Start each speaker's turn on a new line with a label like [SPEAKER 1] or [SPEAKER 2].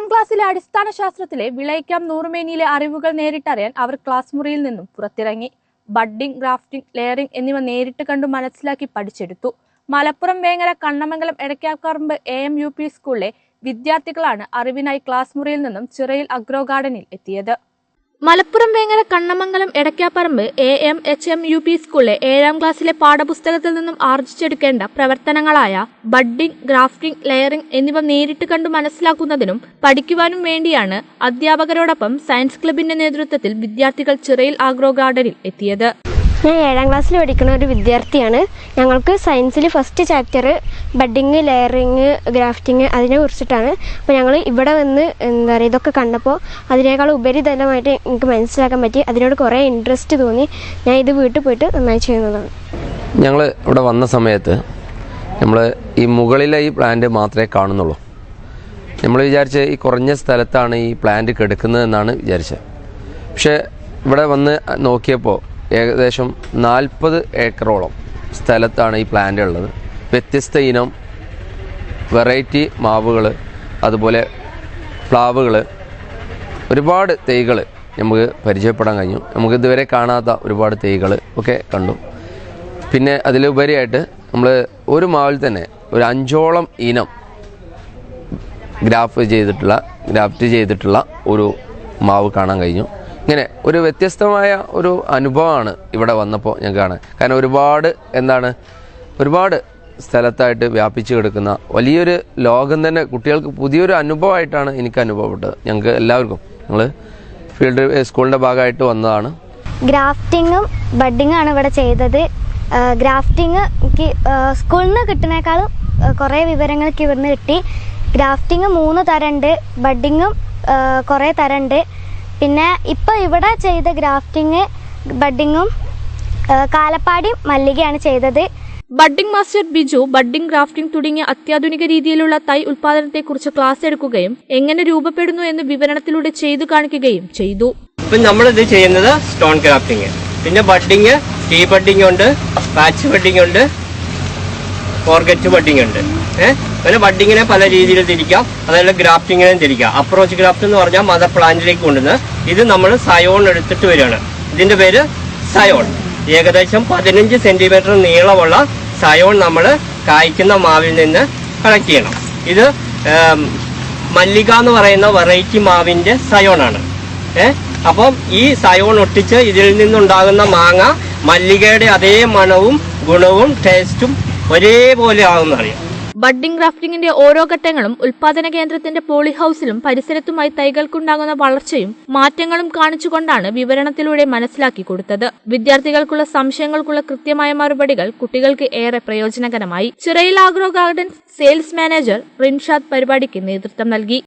[SPEAKER 1] ഏഴാം ക്ലാസ്സിലെ അടിസ്ഥാന ശാസ്ത്രത്തിലെ വിളയിക്കാം നൂറുമേനിയിലെ അറിവുകൾ നേരിട്ടറിയാൻ അവർ ക്ലാസ് മുറിയിൽ നിന്നും പുറത്തിറങ്ങി. ബഡ്ഡിംഗ് ഗ്രാഫ്റ്റിംഗ് ലെയറിംഗ് എന്നിവ നേരിട്ട് കണ്ടു മനസ്സിലാക്കി പഠിച്ചെടുത്തു. Malappuram Vengara Kannamangalam Edakkaparamba A M U P സ്കൂളിലെ വിദ്യാർത്ഥികളാണ് അറിവിനായി ക്ലാസ് മുറിയിൽ നിന്നും ചിറയിൽ അഗ്രോ ഗാർഡനിൽ എത്തിയത്. Malappuram Vengara Kannamangalam Edakkaparamba A M H M U P സ്കൂളിലെ ഏഴാം ക്ലാസ്സിലെ പാഠപുസ്തകത്തിൽ നിന്നും ആർജിച്ചെടുക്കേണ്ട പ്രവർത്തനങ്ങളായ ബഡ്ഡിംഗ് ഗ്രാഫ്റ്റിംഗ് ലെയറിംഗ് എന്നിവ നേരിട്ട് കണ്ടു മനസ്സിലാക്കുന്നതിനും പഠിക്കുവാനും വേണ്ടിയാണ് അധ്യാപകരോടൊപ്പം സയൻസ് ക്ലബിന്റെ നേതൃത്വത്തിൽ വിദ്യാർത്ഥികൾ ചിറയിൽ ആഗ്രോ ഗാർഡനിൽ എത്തിയത്.
[SPEAKER 2] ഞാൻ ഏഴാം ക്ലാസ്സിൽ പഠിക്കുന്ന ഒരു വിദ്യാർത്ഥിയാണ്. ഞങ്ങൾക്ക് സയൻസിൽ first chapter budding layering grafting അതിനെ കുറിച്ചിട്ടാണ്. അപ്പോൾ ഞങ്ങൾ ഇവിടെ വന്ന് എന്താ പറയുക ഇതൊക്കെ കണ്ടപ്പോൾ അതിനേക്കാൾ ഉപരിതലമായിട്ട് എനിക്ക് മനസ്സിലാക്കാൻ പറ്റി. അതിനോട് കുറേ ഇൻട്രസ്റ്റ് തോന്നി. ഞാൻ ഇത് വീട്ടിൽ പോയിട്ട് നന്നായി ചെയ്യുന്നതാണ്.
[SPEAKER 3] ഞങ്ങൾ ഇവിടെ വന്ന സമയത്ത് നമ്മൾ ഈ മുകളിലെ ഈ പ്ലാന്റ് മാത്രമേ കാണുന്നുള്ളൂ. നമ്മൾ വിചാരിച്ച ഈ കുറഞ്ഞ സ്ഥലത്താണ് ഈ പ്ലാന്റ് കിടക്കുന്നത് എന്നാണ് വിചാരിച്ചത്. പക്ഷേ ഇവിടെ വന്ന് നോക്കിയപ്പോൾ ഏകദേശം നാൽപ്പത് ഏക്കറോളം സ്ഥലത്താണ് ഈ പ്ലാന്റ് ഉള്ളത്. വ്യത്യസ്ത ഇനം വെറൈറ്റി മാവുകൾ അതുപോലെ പ്ലാവുകൾ ഒരുപാട് തൈകൾ നമുക്ക് പരിചയപ്പെടാൻ കഴിഞ്ഞു. നമുക്ക് ഇതുവരെ കാണാത്ത ഒരുപാട് തൈകൾ ഒക്കെ കണ്ടു. പിന്നെ അതിലുപരിയായിട്ട് നമ്മൾ ഒരു മാവിൽ തന്നെ ഒരു അഞ്ചോളം ഇനം ഗ്രാഫ് ചെയ്തിട്ടുള്ള ഗ്രാഫ്റ്റ് ചെയ്തിട്ടുള്ള ഒരു മാവ് കാണാൻ കഴിഞ്ഞു. ഇങ്ങനെ ഒരു വ്യത്യസ്തമായ ഒരു അനുഭവമാണ് ഇവിടെ വന്നപ്പോൾ ഞാൻ കാണാൻ. കാരണം ഒരുപാട് എന്താണ് ഒരുപാട് സ്ഥലത്തായിട്ട് വ്യാപിച്ചു കിടക്കുന്ന വലിയൊരു ലോകം തന്നെ കുട്ടികൾക്ക് പുതിയൊരു അനുഭവമായിട്ടാണ് എനിക്ക് അനുഭവപ്പെട്ടത്. ഞങ്ങൾക്ക് എല്ലാവർക്കും. ഞങ്ങൾ ഫീൽഡ് സ്കൂളിന്റെ ഭാഗമായിട്ട് വന്നതാണ്.
[SPEAKER 4] ഗ്രാഫ്റ്റിങ്ങും ബഡിങ്ങും ആണ് ഇവിടെ ചെയ്തത്. ഗ്രാഫ്റ്റിങ് എനിക്ക് സ്കൂളിൽ നിന്ന് കിട്ടുന്നേക്കാളും കുറേ വിവരങ്ങൾക്ക് ഇവിടുന്ന് കിട്ടി. ഗ്രാഫ്റ്റിങ് മൂന്ന് തരമുണ്ട് ബഡിങ്ങും കുറേ തരമുണ്ട് പിന്നെ ഇപ്പോൾ ഇവിടെ ചെയ്ത ഗ്രാഫ്റ്റിങ് ബഡിങ്ങും കാലപ്പാടിയും മല്ലികയാണ് ചെയ്തത്.
[SPEAKER 1] Budding master Biju budding grafting തുടങ്ങിയ അത്യാധുനിക രീതിയിലുള്ള തൈ ഉൽപാദനത്തെക്കുറിച്ച് ക്ലാസ് എടുക്കുകയും എങ്ങനെ രൂപപ്പെടുന്നു എന്ന് വിവരണത്തിലൂടെ ചെയ്തു കാണിക്കുകയും ചെയ്തു.
[SPEAKER 5] ഇപ്പം നമ്മളിത് ചെയ്യുന്നത് സ്റ്റോൺ ക്രാഫ്റ്റിംഗ് പിന്നെ ബഡ്ഡിങ് ടീ ബഡ്ഡിംഗ് ഉണ്ട് പാച്ച് ബഡ്ഡിംഗ് ഉണ്ട് ഫോർഗറ്റ് ബഡ്ഡിംഗ് ഉണ്ട്. ഏഹ് അങ്ങനെ ബഡ്ഡിങ്ങിനെ പല രീതിയിൽ തിരിക്കാം. അതായത് ഗ്രാഫ്റ്റിങ്ങിനെ തിരിക്കാം. അപ്രോച്ച് ഗ്രാഫ്റ്റ് എന്ന് പറഞ്ഞാൽ മദർ പ്ലാന്റിലേക്ക് കൊണ്ടുവന്ന് ഇത് നമ്മൾ സയോൺ എടുത്തിട്ട് വരികയാണ്. ഇതിന്റെ പേര് സയോൺ ഏകദേശം പതിനഞ്ച് സെന്റിമീറ്റർ നീളമുള്ള സയോൺ നമ്മൾ കായ്ക്കുന്ന മാവിൽ നിന്ന് കളക്ട് ചെയ്യണം. ഇത് മല്ലിക എന്ന് പറയുന്ന വെറൈറ്റി മാവിന്റെ സയോണാണ് ഏഹ് അപ്പം ഈ സയോൺ ഒട്ടിച്ച് ഇതിൽ നിന്നുണ്ടാകുന്ന മാങ്ങ മല്ലികയുടെ അതേ മണവും ഗുണവും ടേസ്റ്റും ഒരേപോലെ ആകുമെന്നറിയാം
[SPEAKER 1] ബഡ്ഡിംഗ് ഗ്രാഫ്റ്റിംഗിന്റെ ഓരോ ഘട്ടങ്ങളും ഉൽപാദന കേന്ദ്രത്തിന്റെ പോളി ഹൌസിലും പരിസരത്തുമായി തൈകൾക്കുണ്ടാകുന്ന വളർച്ചയും മാറ്റങ്ങളും കാണിച്ചുകൊണ്ടാണ് വിവരണത്തിലൂടെ മനസ്സിലാക്കി കൊടുത്തത്. വിദ്യാർത്ഥികൾക്കുള്ള സംശയങ്ങൾക്കുള്ള കൃത്യമായ മറുപടികൾ കുട്ടികൾക്ക് ഏറെ പ്രയോജനകരമായി. Chirayil Agro Gardens sales manager Rinshad പരിപാടിക്ക് നേതൃത്വം നൽകി.